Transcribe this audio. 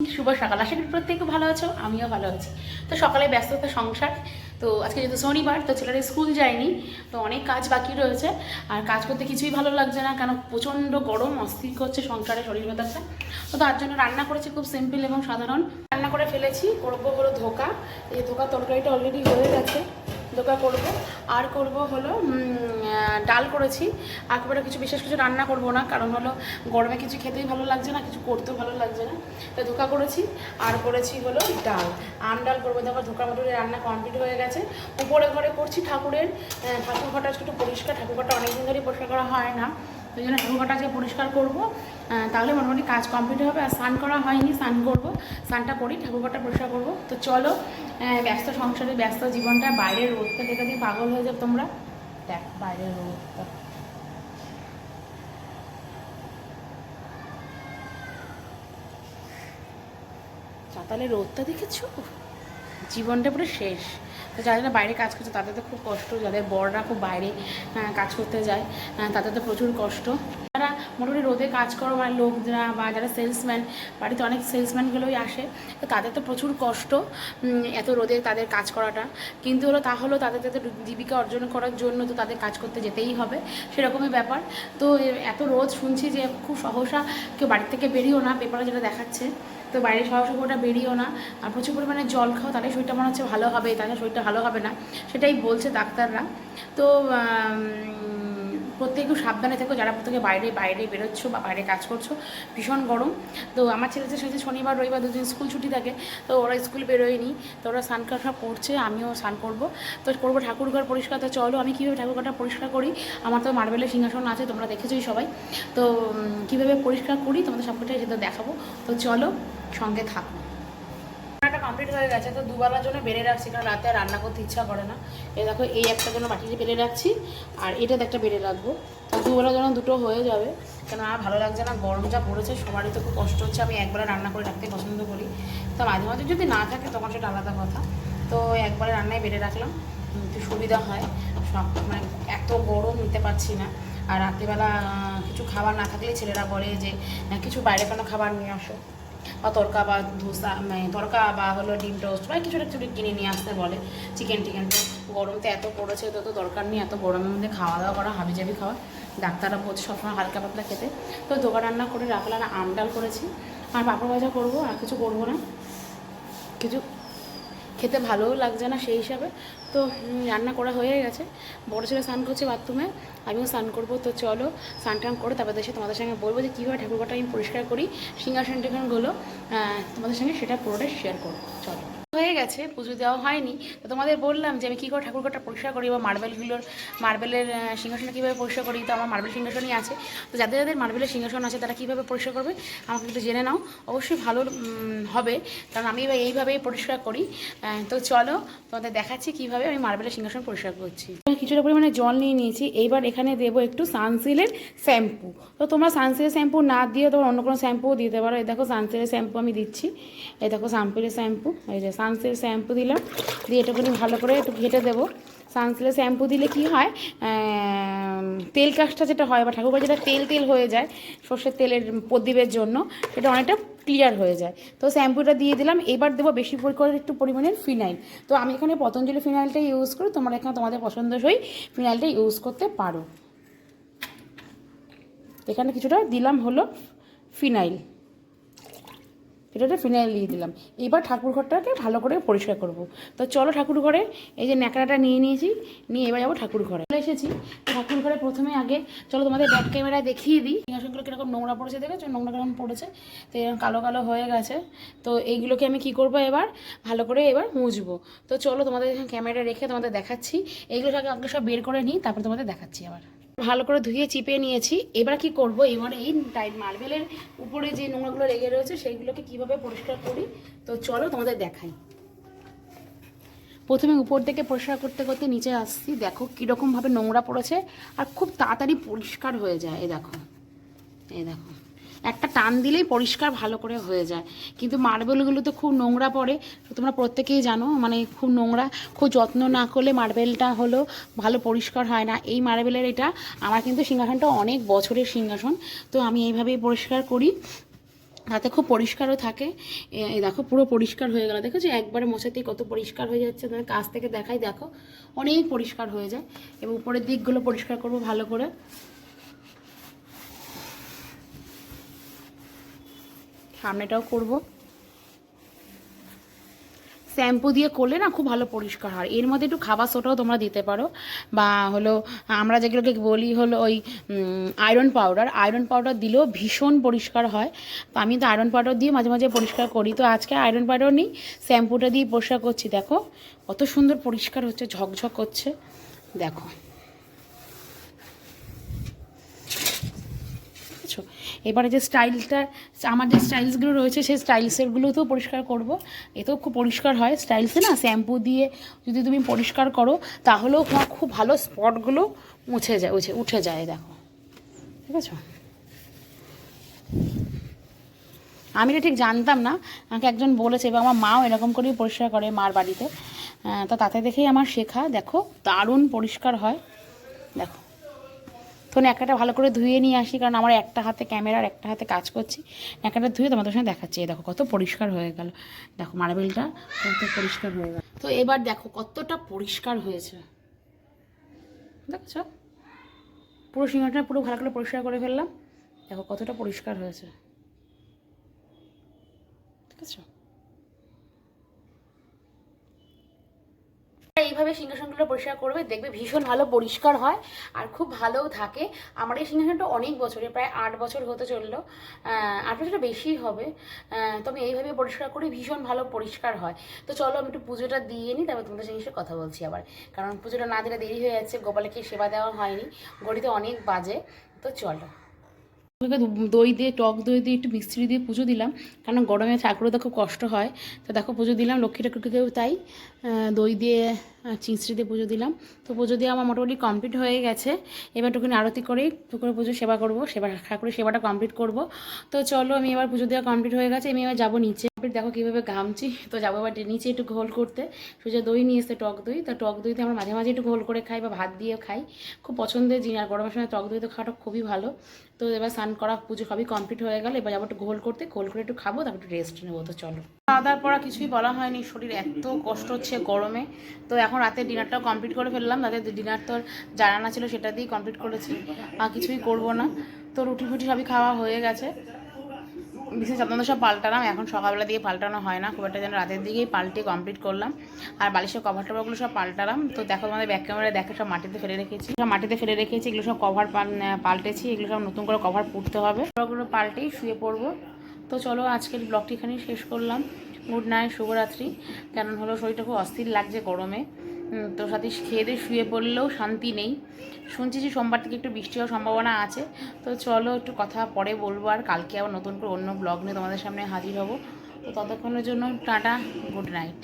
শুভ সকাল। আশা করি প্রত্যেকে ভালো আছো, আমিও ভালো আছি। তো সকালে ব্যস্ততা সংসার। তো আজকে যেহেতু শনিবার, তো ছেলেরা স্কুল যায়নি, তো অনেক কাজ বাকি রয়েছে। আর কাজ করতে কিছুই ভালো লাগছে না, কেন প্রচণ্ড গরম, অস্থির করছে সংসারে শরীর ব্যথাটা। তো তার জন্য রান্না করেছি খুব সিম্পল এবং সাধারণ। রান্না করে ফেলেছি, করব হলো ধোকা। এই ধোকা তরকারিটা অলরেডি হয়ে গেছে। ধোকা করব। আর করব হলো ডাল করেছি। খুব কিছু বিশেষ কিছু রান্না করব না, কারণ হলো গরমে কিছু খেতেই ভালো লাগছে না, কিছু করতেও ভালো লাগছে না। তো ধোকা করেছি, আর করেছি হলো ডাল। আম ডাল করব, দেখো ধোকা মটুরের রান্না কমপ্লিট হয়ে গেছে। উপরে ঘরে করছি ঠাকুরের ঠাকুর ঘরটা একটু পরিষ্কার ঠাকুর ঘরটা অনেকদিন ধরেই পরিষ্কার করা হয় না। ওই জন্য ঠাকুর ঘরটা আজকে পরিষ্কার করব। তাহলে মোটামুটি কাজ কমপ্লিট হবে আর স্নান করা হয়নি, স্নান করব। স্নানটা করি, ঠাকুর ঘরটা পরিষ্কার করব। তো চলো ব্যস্ত সংসারে, ব্যস্ত জীবনটা, বাইরের রোদটা দেখে দিয়ে পাগল হয়ে যাও তোমরা। দেখ, বাইরের রোদটা। চাতালে রোদটা দেখেছ? জীবনটা পুরো শেষ। তো যারা বাইরে কাজ করছে, তাদের তো খুব কষ্ট, যাদের বড়রা খুব বাইরে কাজ করতে যায় তাদের তো প্রচুর কষ্ট। যারা মোটামুটি রোদে কাজ করো মানে লোকরা বা যারা সেলসম্যান বাড়িতে অনেক সেলসম্যানগুলোই আসে, তো তাদের তো প্রচুর কষ্ট এত রোদে তাদের কাজ করাটা। কিন্তু হলো তাহলেও তাদের তাদের জীবিকা অর্জন করার জন্য তো তাদের কাজ করতে যেতেই হবে, সেরকমই ব্যাপার। তো এত রোদ শুনছি যে খুব সহসা কেউ বাড়ি থেকে বেরিয়েও না, পেপারে যেটা দেখাচ্ছে। তো বাইরে সহসা ওটা বেরিয়েও না। আর প্রচুর পরিমাণে জল খাও, তাহলে শরীরটা মনে হচ্ছে ভালো হবে, তাহলে শরীরটা ভালো হবে না, সেটাই বলছে ডাক্তাররা। তো আম, প্রত্যেকে সাবধানে থেকো যারা প্রত্যেকে বাইরে বাইরে বেরোচ্ছ বা বাইরে কাজ করছ ভীষণ গরম। তো আমার ছেলেদের সাথে শনিবার রবিবার দুদিন স্কুল ছুটি থাকে তো ওরা স্কুল বেরোয়নি তো ওরা স্নান কাটা করছে আমিও স্নান করব। তো করব ঠাকুরঘর পরিষ্কার তো চলো আমি কীভাবে ঠাকুরঘরটা পরিষ্কার করি? আমার তো মার্বেলের সিংহাসন আছে তোমরা দেখেছোই সবাই। তো কীভাবে পরিষ্কার করি তোমাদের সবকটাই সেটা দেখাবো। তো চলো সঙ্গে থাকো। কমপ্লিট হয়ে গেছে, তো দুবেলার জন্য বেড়ে রাখছি, কারণ রাতে রান্না করতে ইচ্ছা করে না। এই দেখো, এই একটা জন্য বাটিতে বেড়ে রাখছি, আর এটাতে একটা বেড়ে রাখব। তো দুবেলার জন্য দুটো হয়ে যাবে কেন আর ভালো লাগছে না, গরম যা পড়েছে, সবারই তো খুব কষ্ট হচ্ছে, আমি একবারে রান্না করে রাখতে পছন্দ করি। তো মাঝে মাঝে যদি না থাকে তখন সেটা আলাদা কথা। তো একবারে রান্নায় বেড়ে রাখলাম একটু সুবিধা হয়, সব মানে এত গরম নিতে পারছি না। আর রাত্রিবেলা কিছু খাবার না থাকলে ছেলেরা বলে যে কিছু বাইরে কোনো খাবার নিয়ে আসো। বা তরকা বা ধোসা মানে তরকা বা হলো ডিম টোস্ট বা কিছু কিছু কিনে নিয়ে আসতে বলে চিকেন টিকেন। তো গরম তো এত পড়েছে, তো তো দরকার নেই, এত গরমের মধ্যে খাওয়া দাওয়া করা হাবি জাবি খাওয়া। ডাক্তাররা বলছে সবসময় হালকা পাতলা খেতে। তো দোকান রান্না করে রাখলাম আম ডাল করেছি। আর পাঁপড় ভাজা করব, আর কিছু করব না। কিছু খেতে ভালোও লাগছে না সেই হিসাবে। তো রান্না করা হয়ে গেছে। বড় ছেলে স্নান করছে বাথরুমে, আমিও স্নান করব। তো চলো, স্নান টান করে তারপর দেশে তোমাদের সঙ্গে বলব যে কীভাবে ঠাকুরঘরটা আমি পরিষ্কার করি সিংহাসন টিংহাসনগুলো তোমাদের সঙ্গে সেটা পুরোটাই শেয়ার করব। চলো। হয়ে গেছে, পুজো দেওয়া হয়নি। তো তোমাদের বললাম যে আমি কী করে ঠাকুরঘরটা পরিষ্কার করি বা মার্বেলগুলোর, মার্বেলের সিংহাসনটা কীভাবে পরিষ্কার করি, তো আমার মার্বেল সিংহাসনই আছে। তো যাদের যাদের মার্বেলের সিংহাসন আছে, তারা কীভাবে পরিষ্কার করবে, আমাকে একটু জেনে নাও। অবশ্যই ভালো হবে, কারণ আমি এইভাবেই পরিষ্কার করি। তো চলো, তোমাদের দেখাচ্ছি কীভাবে আমি মার্বেলের সিংহাসন পরিষ্কার করছি। কিছুটা পরিমাণে জল নিয়ে নিয়েছি, এইবার এখানে দেবো একটু সানসিলের শ্যাম্পু। তো তোমরা সানসিলের শ্যাম্পু না দিয়ে তোমরা অন্য কোনো শ্যাম্পুও দিতে পারো। এই দেখো সানসিলের শ্যাম্পু আমি দিচ্ছি। এই দেখো সানসিলের শ্যাম্পু, এই যে সানসিলের শ্যাম্পু দিলাম। দিয়ে এটুকুনি ভালো করে একটু ঘেটে দেবো। সানসিলের শ্যাম্পু দিলে কি হয় তেল কাজটা যেটা হয় বা ঠাকুরবা যেটা তেল তেল হয়ে যায়, সর্ষের তেলের প্রদীপের জন্য, সেটা অনেকটা ক্লিয়ার হয়ে যায়। তো শ্যাম্পুটা দিয়ে দিলাম। এবার দেবো বেশি পরিমাণে একটু পরিমাণের ফিনাইল। তো আমি এখানে পতঞ্জলি ফিনাইলটা ইউজ করি। তোমরা এখানে তোমাদের পছন্দসই ফিনাইলটা ইউজ করতে পারো। এখানে কিছুটা দিলাম হলো ফিনাইল। এটাতে ফিনাইল দিয়ে দিলাম। এবার ঠাকুর ঘরটাকে ভালো করে পরিষ্কার করব। তো চলো ঠাকুর ঘরে এই যে ন্যাকড়াটা নিয়ে নিয়েছি, নিয়ে এবার যাব ঠাকুর ঘরে। চলে এসেছি। ঠাকুর ঘরে প্রথমে আগে চলো তোমাদের ব্যাক ক্যামেরায় দেখিয়ে দিই। সিংহাসনগুলো কীরকম নোংরা পড়েছে দেখেছ? নোংরা কেমন পড়েছে? তো এরকম কালো কালো হয়ে গেছে। তো এইগুলোকে আমি কি করব এবার? ভালো করে এবার মুছবো। তো চলো তোমাদের ক্যামেরা রেখে তোমাদের দেখাচ্ছি। এইগুলো আগে আগে সব বের করে নিই, তারপর তোমাদের দেখাচ্ছি আবার। ভালো করে ধুয়ে চিপে নিয়েছি। এবার কি করব? এবার এই টাইট মার্বেলের উপরে যে নোংরাগুলো লেগে রয়েছে, সেইগুলোকে কীভাবে পরিষ্কার করি? তো চলো তোমাদের দেখাই। প্রথমে উপর থেকে পরিষ্কার করতে করতে নিচে আসছি। দেখো কীরকমভাবে নোংরা পড়েছে, আর খুব তাড়াতাড়ি পরিষ্কার হয়ে যায়। এ দেখো এ দেখো। একটা টান দিলেই পরিষ্কার ভালো করে হয়ে যায়। কিন্তু মার্বেলগুলো তো খুব নোংরা পড়ে। তোমরা প্রত্যেকেই জানো মানে খুব নোংরা, খুব যত্ন না করলে মার্বেলটা হলো ভালো পরিষ্কার হয় না। এই মার্বেলের এটা, আমার কিন্তু সিংহাসনটা অনেক বছরের সিংহাসন। তো আমি এইভাবেই পরিষ্কার করি। তাতে খুব পরিষ্কারও থাকে। এই দেখো, পুরো পরিষ্কার হয়ে গেল। দেখো যে একবারে মশাতেই কত পরিষ্কার হয়ে যাচ্ছে। তোমার কাছ থেকে দেখাই, দেখো, অনেক পরিষ্কার হয়ে যায়। এবং উপরের দিকগুলো পরিষ্কার করব ভালো করে। সামনেটাও করব। শ্যাম্পু দিয়ে করলে না খুব ভালো পরিষ্কার হয়। এর মধ্যে একটু খাবার সোটাও তোমরা দিতে পারো। বা হলো, আমরা যেগুলোকে বলি হলো ওই আয়রন পাউডার আয়রন পাউডার দিলেও ভীষণ পরিষ্কার হয়। তো আমি তো আয়রন পাউডার দিয়ে মাঝে মাঝে পরিষ্কার করি। তো আজকে আয়রন পাউডার নিই, শ্যাম্পুটা দিয়ে পরিষ্কার করছি। দেখো, কত সুন্দর পরিষ্কার হচ্ছে, ঝকঝক করছে। দেখো। বুঝেছ এবারে যে স্টাইলটা, আমার যে স্টাইলসগুলো রয়েছে, সেই স্টাইলসেরগুলোতেও পরিষ্কার করব। এতেও খুব পরিষ্কার হয়। স্টাইলসে না শ্যাম্পু দিয়ে যদি তুমি পরিষ্কার করো, তাহলেও তোমার খুব ভালো স্পটগুলো মুছে যায় উঠে উঠে যায়, দেখো। ঠিক আছে? আমি এটা ঠিক জানতাম না, আমাকে একজন বলেছে এবং আমার মাও এরকম করেই পরিষ্কার করে মার বাড়িতে। তো তাতে দেখেই আমার শেখা। দেখো, দারুণ পরিষ্কার হয়। দেখো। তো ন্যাকাটা ভালো করে ধুয়ে নিয়ে আসি, কারণ আমার একটা হাতে ক্যামেরার একটা হাতে কাজ করছি। ন্যাকাটা ধুয়ে তোমাদের সঙ্গে দেখাচ্ছি। দেখো, কত পরিষ্কার হয়ে গেল। দেখো মার্বেলটা কত পরিষ্কার হয়ে গেল। তো এবার দেখো, কতটা পরিষ্কার হয়েছে। দেখছ? পুরো সিংহটা পুরো ভালো করে পরিষ্কার করে ফেললাম। দেখো, কতটা পরিষ্কার হয়েছে। ঠিক আছে এইভাবে সিংহাসনগুলো পরিষ্কার করবে, দেখবে ভীষণ ভালো পরিষ্কার হয় আর খুব ভালোও থাকে। আমার এই সিংহাসনটা অনেক বছরে, প্রায় আট বছর হতে চলল। আট বছরটা বেশি হবে। তো আমি এইভাবে পরিষ্কার করি, ভীষণ ভালো পরিষ্কার হয়। তো চলো আমি একটু পুজোটা দিয়ে নিই, তারপর তোমাদের সঙ্গে কথা বলছি আবার। কারণ পুজোটা না দিলে দেরি হয়ে যাচ্ছে, গোপালকে সেবা দেওয়া হয়নি। ঘড়িতে অনেক বাজে, তো চলো। দই দিয়ে, টক দই দিয়ে, একটু মিস্ত্রি দিয়ে পুজো দিলাম। কারণ গরমে ঠাকুরও তো খুব কষ্ট হয়। তো দেখো পুজো দিলাম, লক্ষ্মী ঠাকুরকেও তাই। দই দিয়ে দিয়ে পুজো দিলাম। তো পুজো দিয়ে আমার মোটামুটি কমপ্লিট হয়ে গেছে। এবার টুকুনি আরতি করে টুকুরে পুজো সেবা করব। সেবা ঠাকুরের সেবাটা কমপ্লিট করব। তো চলো, আমি এবার পুজো দেওয়া কমপ্লিট হয়ে গেছে। আমি এবার যাব নিচে। দেখো কীভাবে ঘামছি। তো যাব এবার নিচে একটু ঘোল করতে। সুজা দই নিয়ে এসে টক দই। তো টক দইতে আমরা মাঝে মাঝে একটু ঘোল করে খাই বা ভাত দিয়ে খাই। খুব পছন্দের জিনিস। আর গরমের সময় টক দই তো খাওয়াটা খুবই ভালো। তো এবার স্নান করা, পুজো সবই কমপ্লিট হয়ে গেল। এবার যাব একটু ঘোল করতে। ঘোল করে একটু খাব, তারপর একটু রেস্ট নেব। তো চলো। খাওয়া দাওয়ার আর কিছুই বলা হয়নি। শরীর এত কষ্ট হচ্ছে গরমে। তো এখন রাতে ডিনারটাও কমপ্লিট করে ফেললাম। তাদের ডিনার তো যারা না ছিল সেটা দিয়েই কমপ্লিট করেছি। আর কিছুই করব না। তো রুটি ফুটি সবই খাওয়া হয়ে গেছে। বিশেষ যত্ন সব পাল্টালাম। এখন সকালবেলা দিয়ে পাল্টানো হয় না। খুব একটা যেন রাতের দিকেই পাল্টে কমপ্লিট করলাম। আর বালিশের কভার টভারগুলো সব পাল্টালাম। তো দেখো তোমাদের ব্যাক ক্যামেরা দেখে সব মাটিতে ফেলে রেখেছি। সব মাটিতে ফেলে রেখেছি। এগুলো সব কভার পাল্টেছি। এগুলো সব নতুন করে কভার পড়তে হবে। ওগুলো পাল্টেই শুয়ে পড়ব। তো চলো আজকের ব্লগটি এখানে শেষ করলাম। গুড নাইট শুভরাত্রি। কেন হলো শরীরটা খুব অস্থির লাগছে গরমে। তো সাথে খেয়ে দিয়ে শুয়ে পড়লেও শান্তি নেই। শুনছি যে সোমবার থেকে একটু বৃষ্টি হওয়ার সম্ভাবনা আছে। তো চলো একটু কথা পরে বলব আর কালকে আবার নতুন করে অন্য ব্লগ নিয়ে তোমাদের সামনে হাজির হব। তো ততক্ষণের জন্য টাটা গুড নাইট